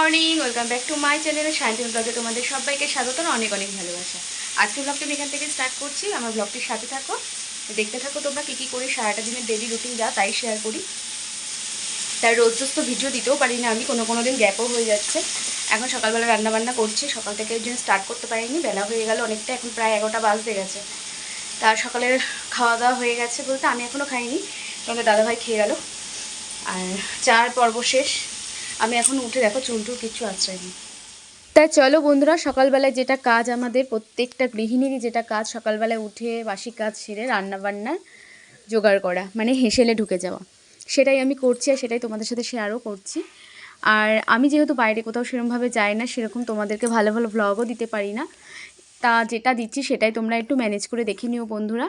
Morning, welcome back to my channel Shantin ব্লগে তোমাদের সবাইকে স্বাগত অনেক অনেক ভালোবাসা। আজকে ব্লগটা আমি এখান থেকে স্টার্ট করছি, আমার ব্লগটির সাথে থাকো। দেখতে থাকো তোমরা কী কী করি, সারাটা দিনের ডেলি রুটিন যা, তাই শেয়ার করি। তার রোজ রোজ তো ভিডিও দিতেও পারি না আমি, কোনো কোনো দিন গ্যাপও হয়ে যাচ্ছে। এখন সকালবেলা রান্নাবান্না করছি, সকাল থেকে ওই জন্য স্টার্ট করতে পারিনি, বেলা হয়ে গেল, অনেকটা এখন প্রায় এগারোটা বাজতে গেছে। তার সকালের খাওয়া দাওয়া হয়ে গেছে বলতে আমি এখনও খাইনি, তোমাদের দাদাভাই খেয়ে গেল। আর চার পর্ব শেষ আমি এখন উঠে দেখো, চুলটুল কিচ্ছু আশ্রয়নি তাই চলো বন্ধুরা, সকালবেলায় যেটা কাজ আমাদের, প্রত্যেকটা গৃহিণীরই যেটা কাজ, সকালবেলায় উঠে বাসি কাজ সেরে রান্নাবান্না জোগাড় করা মানে হেসেলে ঢুকে যাওয়া। সেটাই আমি করছি আর সেটাই তোমাদের সাথে শেয়ারও করছি। আর আমি যেহেতু বাইরে কোথাও সেরকমভাবে যাই না, সেরকম তোমাদেরকে ভালো ভালো ভ্লগও দিতে পারি না। তা যেটা দিচ্ছি সেটাই তোমরা একটু ম্যানেজ করে দেখে নিও বন্ধুরা।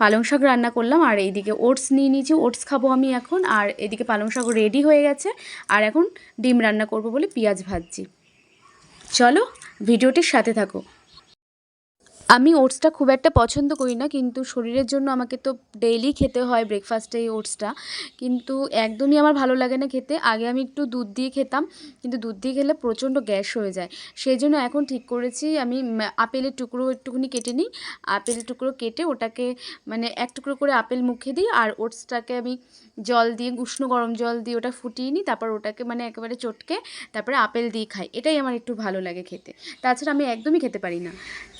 পালং শাক রান্না করলাম, আর এইদিকে ওটস নিয়ে নিয়েছি, ওটস খাব আমি এখন, আর এদিকে পালং শাক রেডি হয়ে গেছে, আর এখন ডিম রান্না করব বলে পেঁয়াজ ভাজছি। চলো, ভিডিওটির সাথে থাকো। আমি ওটসটা খুব একটা পছন্দ করি না, কিন্তু শরীরের জন্য আমাকে তো ডেইলি খেতে হয় ব্রেকফাস্টে এই ওটসটা। কিন্তু একদমই আমার ভালো লাগে না খেতে। আগে আমি একটু দুধ দিয়ে খেতাম, কিন্তু দুধ দিয়ে খেলে প্রচণ্ড গ্যাস হয়ে যায়। সেই জন্য এখন ঠিক করেছি, আমি আপেলের টুকরো একটুখানি কেটে নিই। আপেলের টুকরো কেটে ওটাকে মানে এক টুকরো করে আপেল মুখে দিই, আর ওটসটাকে আমি জল দিয়ে, উষ্ণ গরম জল দিয়ে ওটা ফুটিয়ে নিই, তারপর ওটাকে মানে একেবারে চটকে তারপরে আপেল দিয়ে খাই। এটাই আমার একটু ভালো লাগে খেতে। তাছাড়া আমি একদমই খেতে পারি না।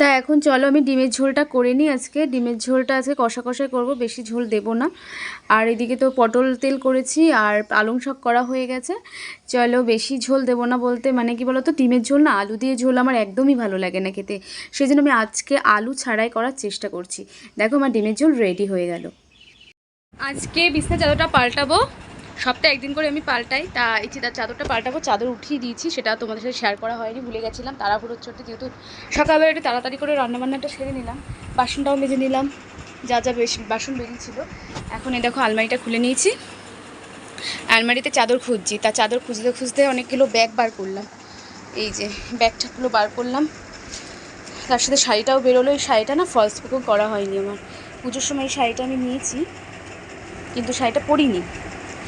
তা এখন চলো আমি ডিমের ঝোলটা করে নিই আজকে। ডিমের ঝোলটা আজকে কষা কষাই করব, বেশি ঝোল দেবো না। আর এদিকে তো পটল তেল করেছি, আর পালং শাক করা হয়ে গেছে। চলো, বেশি ঝোল দেবো না বলতে মানে কি বলতো, ডিমের ঝোল না, আলু দিয়ে ঝোল আমার একদমই ভালো লাগে না খেতে। সেই জন্য আমি আজকে আলু ছাড়াই করার চেষ্টা করছি। দেখো, আমার ডিমের ঝোল রেডি হয়ে গেল। আজকে বিছনা চাদরটা পাল্টাবো। সপ্তাহে একদিন করে আমি পাল্টাই। তা এই তার চাদরটা পাল্টাবো, চাদর উঠিয়ে দিয়েছি, সেটা তোমাদের সাথে শেয়ার করা হয়নি, ভুলে গেছিলাম। তাড়াহুড়োর চোটে যেহেতু সকালবেলা একটু তাড়াতাড়ি করে রান্নাবান্নাটা সেরে নিলাম। বাসনটাও মেজে নিলাম, যা যা বেশি, বাসন বেরিয়েছিল। এখন এই দেখো আলমারিটা খুলে নিয়েছি। আলমারিতে চাদর খুঁজছি, তা চাদর খুঁজতে খুঁজতে অনেকগুলো ব্যাগ বার করলাম। এই যে ব্যাগটাগুলো বার করলাম। তার সাথে শাড়িটাও বেরোলো, এই শাড়িটা না ফলস পিকও করা হয়নি আমার। পুজোর সময় এই শাড়িটা আমি নিয়েছি, কিন্তু শাড়িটা পরিনি।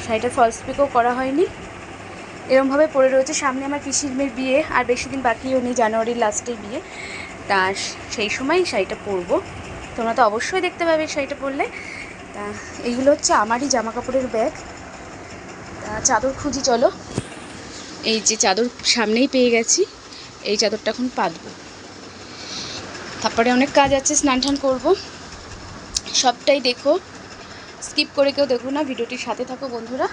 শাড়িটা ফলস পিকও করা হয়নি। এরমভাবে পরে রয়েছে। সামনে আমার পিসির মেয়ের বিয়ে, আর বেশি দিন বাকিও নেই জানুয়ারির লাস্টে বিয়ে। তা সেই সময় শাড়িটা পরবো। তোমরা তো অবশ্যই দেখতে পাবে শাড়িটা পরলে। তা এইগুলো হচ্ছে আমারই জামা কাপড়ের ব্যাগ তা চাদর খুঁজি, চলো। এই যে চাদর সামনেই পেয়ে গেছি। এই চাদরটা এখন পাতবো। তারপরে অনেক কাজ আছে স্নান টান করব। সবটাই দেখো। স্কিপ করে কেউ দেখুন না, ভিডিওটির সাথে থাকো বন্ধুরা।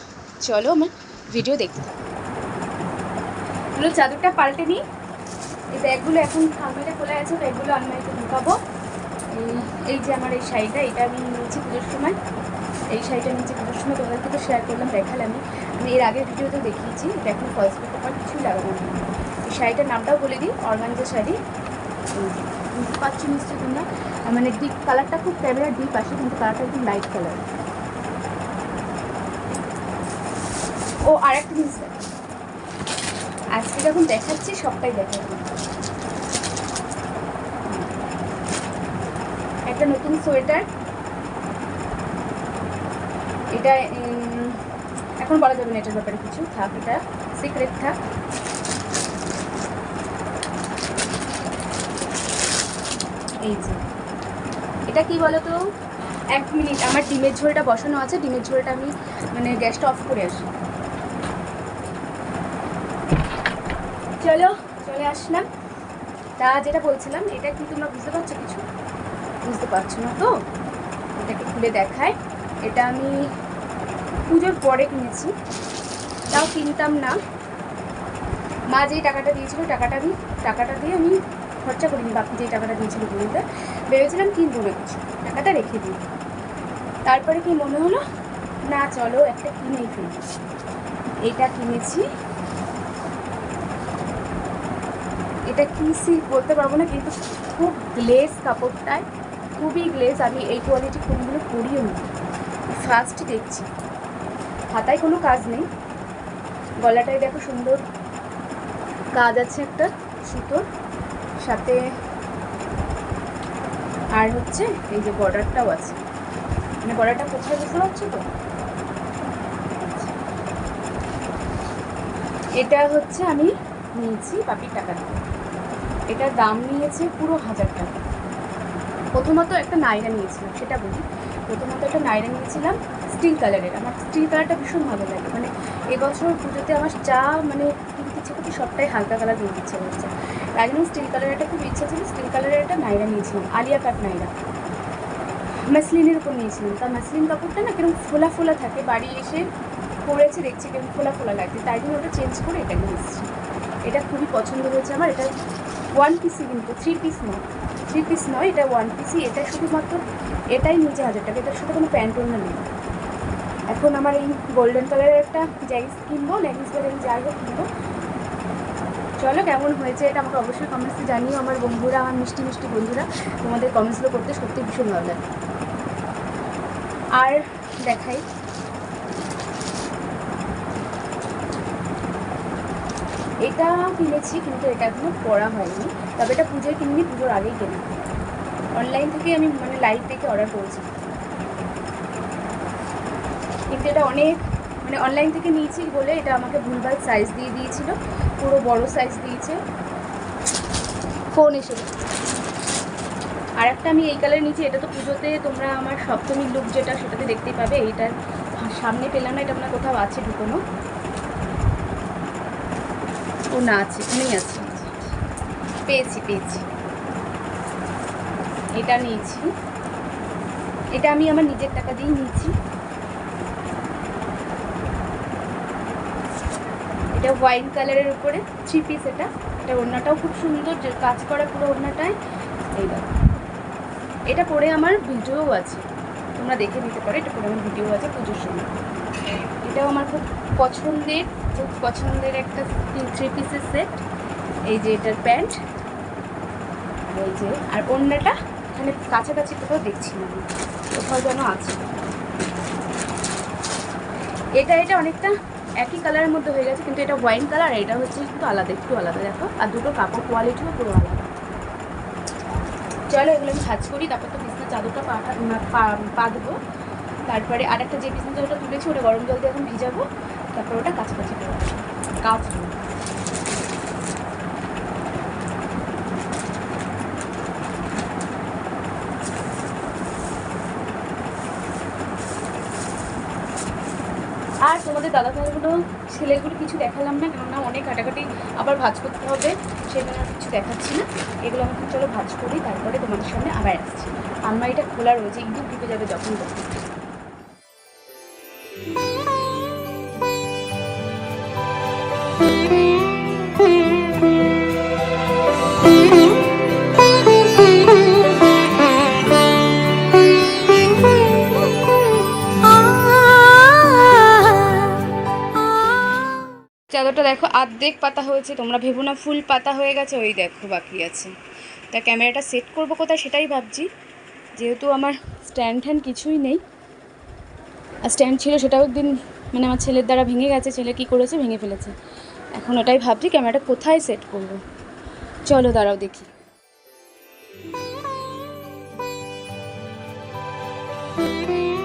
চলো আমার ভিডিও দেখতে থাকো। চাদরটা পাল্টে নিই। এই ব্যাগগুলো এখন আলমারিটা খোলা আছে ব্যাগগুলো আলমারিতে ঢুকাবো এই যে আমার এই শাড়িটা, এটা আমি নিয়েছি পুজোর সময়। এই শাড়িটা নিয়েছি পুজোর সময় তোমাদেরকে তো শেয়ার করলাম, দেখালাম। আমি এর আগের ভিডিওতে দেখিয়েছি, এটা এখন ফলস পেপার কিছুই লাগানো নেই এই শাড়িটার নামটাও বলে দিই, অর্গানজা শাড়ি। বুঝতে পারছ নিশ্চয়ই তোমরা? মানে ডিপ কালারটা খুব ক্যামেরার ডিপ আসে, কিন্তু কালারটা একটু লাইট কালার ও আর একটা জিনিস। আজকে যখন দেখাচ্ছি, সবটাই দেখাবো। একটা নতুন সোয়েটার। এটা এখন বলা যাবে না এটার ব্যাপারে কিছু। থাক, এটা সিক্রেট থাক। এই যে। এটা কি বলো তো এক মিনিট, আমার ডিমের ঝোলটা বসানো আছে, ডিমের ঝোলটা আমি মানে গ্যাসটা অফ করে আসি। চলো, চলে আসলাম। তা যেটা বলছিলাম, এটা কি তোমরা বুঝতে পারছ কিছু? বুঝতে পারছ না তো? এটাকে খুলে দেখায় এটা আমি পুজোর পরে কিনেছি। তাও কিনতাম না। মা যেই টাকাটা দিয়েছিল, টাকাটা আমি টাকাটা দিয়ে আমি খরচা করিনি, বাকি যেই টাকাটা দিয়েছিল পুজোতে ভেবেছিলাম কিনবো না কিছু। টাকাটা রেখে দিই। তারপরে কি মনে হলো? না, চলো একটা কিনেই ফেলি। এটা কিনেছি। এটা কি সিল্ক বলতে পারব না, কিন্তু খুব গ্লেজ কাপড়টায়, খুবই গ্লেজ আমি এই কোয়ালিটি কোনগুলো পরিও নি। ফার্স্ট দেখছি। হাতায় কোনো কাজ নেই। গলাটায় দেখো সুন্দর কাজ আছে একটা সুতোর। সাথে আর হচ্ছে এই যে বর্ডারটাও আছে। মানে বর্ডারটা কোথায় বুঝতে পারছ তো? এটা হচ্ছে আমি নিয়েছি পাপির টাকা দিয়ে। এটার দাম নিয়েছে পুরো হাজার টাকা। প্রথমত একটা নাইরা নিয়েছিলাম, সেটা বলি। প্রথমত একটা নাইরা নিয়েছিলাম স্টিল কালারের আমার স্টিল কালারটা ভীষণ ভালো লাগে। মানে এবছর পুজোতে আমার যা মানে কিনতে ইচ্ছে করছি সবটাই হালকা কালার কিনতে ইচ্ছে করছে তাই জন্য স্টিল কালারের একটা খুব ইচ্ছা ছিল স্টিল কালারের একটা নাইরা নিয়েছিলাম, আলিয়া কাট নাইরা। মাসলিনের উপর নিয়েছিলাম। তা মাসলিন কাপড়টা না কীরকম ফোলা ফোলা থাকে, বাড়ি এসে পরেছি, দেখছি কীরকম ফোলা ফোলা লাগছে। তাই জন্য ওটা চেঞ্জ করে এটা নিয়ে এসেছি। এটা খুবই পছন্দ হয়েছে আমার, এটা ওয়ান পিসই কিন্তু থ্রি পিস নয়। থ্রি পিস নয়, এটা ওয়ান পিসই এটা শুধুমাত্র এটাই নিচে হাজার টাকা এটার সাথে কোনো প্যান্ট ওড়না নেই। এখন আমার এই গোল্ডেন কালারের একটা জ্যাগিস কিনবো লেগিংস বা লেগিংস কিনবো। চলো, কেমন হয়েছে এটা আমাকে অবশ্যই কমেন্টসে জানিও, আমার বন্ধুরা, আমার মিষ্টি মিষ্টি বন্ধুরা। তোমাদের কমেন্টসগুলো করতে সত্যি ভীষণ ভালো লাগে। আর দেখাই এটা কিনেছি, কিন্তু এটা এখনও পড়া হয়নি। তবে এটা পুজোয় কিনিনি, পুজোর আগেই কেনা অনলাইন থেকে আমি মানে লাইভ দেখে অর্ডার করেছি। কিন্তু এটা অনেক মানে অনলাইন থেকে নিয়েছি বলে এটা আমাকে ভুলভাল সাইজ দিয়ে দিয়েছিল, পুরো বড় সাইজ দিয়েছে। ফোন এসে আর একটা আমি এই কালার নিয়েছি, এটা তো পুজোতে তোমরা আমার সপ্তমীর লুক যেটা, সেটাতে দেখতেই পাবে। এইটার সামনে পেলাম না, এটা আপনার কোথাও আছে ঢুকোনো। ও না আছে, এখানেই আছে। পেয়েছি পেয়েছি। এটা নিয়েছি। এটা আমি আমার নিজের টাকা দিয়েই নিয়েছি। এটা হোয়াইট কালারের উপরে থ্রি পিস এটা। এটা ওড়নাটাও খুব সুন্দর, যে কাজ করা পুরো ওড়নাটাই। এই দেখো। এটা পরে আমার ভিডিও আছে। তোমরা দেখে নিতে পারো, এটা পরে আমার ভিডিও আছে পুজোর সময়। এটাও আমার খুব পছন্দের খুব পছন্দের একটা থ্রি পিসের সেট এই যে এটার প্যান্ট। এই যে, আর ওড়নাটা এখানে কাছাকাছি কোথাও দেখছি না। কোথাও যেন আছে। এটা এটা অনেকটা একই কালারের মধ্যে হয়ে গেছে, কিন্তু এটা ওয়াইন কালার এটা হচ্ছে একটু আলাদা একটু আলাদা, দেখো। আর দুটো কাপড় কোয়ালিটিও পুরো আলাদা। চলো এগুলো আমি ভাজ করি, তারপর তো বিছনা চাদরটা পা- পা দেবো তারপরে আর একটা যে বিছনা চাদরটা তুলেছি, ওটা গরম জল দিয়ে এখন ভিজাবো। তারপর ওটা কাছাকাছি করব কাজ আর তোমাদের দাদা ভাইগুলো ছেলেগুলো কিছু দেখালাম না কেননা অনেক কাটাকাটি আবার ভাজ করতে হবে আর কিছু দেখাচ্ছি না। এগুলো আমি এখন চলো ভাজ করি তারপরে তোমাদের সামনে আবার আসছি। আলমারিটা খোলা রয়েছে একটু ঢুকে যাবে যখন তখন। চাদরটা দেখো, আর্ধেক পাতা হয়েছে, তোমরা ভেবো না, ফুল পাতা হয়ে গেছে, ওই দেখো বাকি আছে। তা ক্যামেরাটা সেট করব কোথায় সেটাই ভাবছি, যেহেতু আমার স্ট্যান্ড ফ্যান্ড কিছুই নেই। আর স্ট্যান্ড ছিল সেটাও একদিন মানে আমার ছেলের দ্বারা ভেঙে গেছে, ছেলে কী করেছে, ভেঙে ফেলেছে। এখন ওটাই ভাবছি, ক্যামেরাটা কোথায় সেট করব। চলো দাঁড়াও দেখি। উৎসবের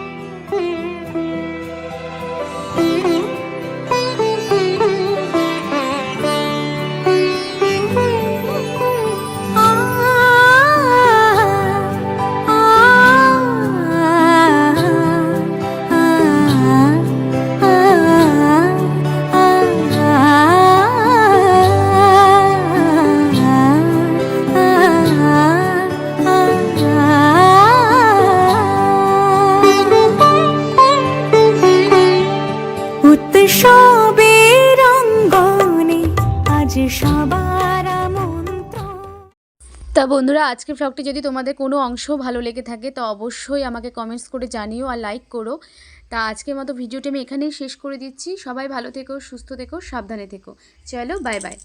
তা বন্ধুরা, আজকের ব্লগটি যদি তোমাদের কোনো অংশ ভালো লেগে থাকে, তো অবশ্যই আমাকে কমেন্টস করে জানিও আর লাইক করো। তা আজকের মতো ভিডিওটি আমি এখানেই শেষ করে দিচ্ছি। সবাই ভালো থেকো, সুস্থ থেকো, সাবধানে থেকো। চলো বাই বাই